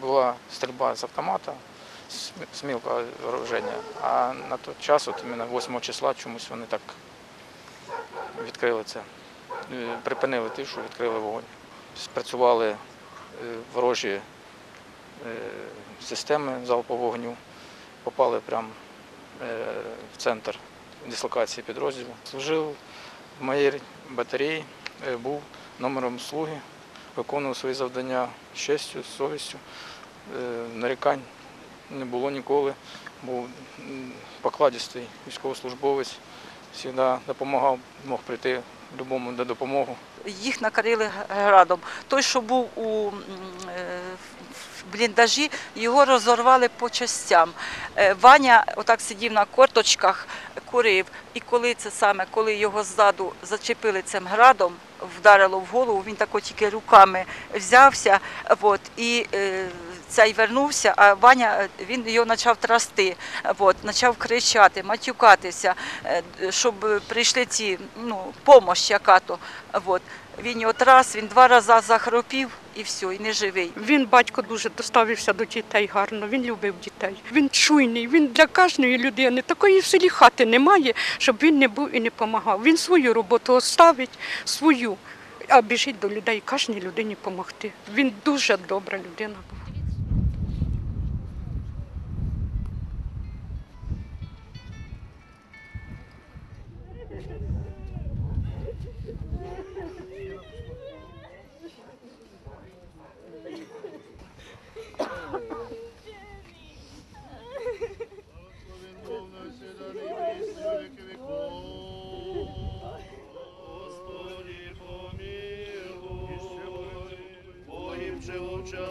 Була стрільба з автомата, з мілкого вооруження, а на той час, от іменно 8 числа, чомусь вони так відкрили це. Е, Припинили тишу, відкрили вогонь. Спрацювали е, ворожі е, системи залпового вогню, попали прямо в центр дислокації підрозділу. Служив в моїй батареї, був номером слуги, виконував свої завдання з честю, з совістю. Е, Нарікань не було ніколи. Був покладістий військовослужбовець, завжди допомагав, мог прийти любому на допомогу. їх накрили градом. Той, що був у е, бліндажі, його розорвали по частям. Е, Ваня отак сидів на корточках, курив. І коли це саме, коли його ззаду зачепили цим градом, вдарило в голову, він тако тільки руками взявся, от, і е, цей вернувся, а Ваня е, він його почав трасти, от, почав кричати, матюкатися, е, щоб прийшли ці ну, помощь яка-то. От. Він його трас, він два рази захропів і все, і не живий. Він батько дуже доставився до дітей гарно. Він любив дітей. Він чуйний. Він для кожної людини такої в селі хати немає, щоб він не був і не допомагав. Він свою роботу оставить, свою, а біжить до людей, кожній людині допомогти. Він дуже добра людина Челуча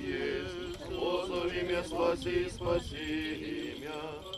есть, Позови меня спаси, спаси имя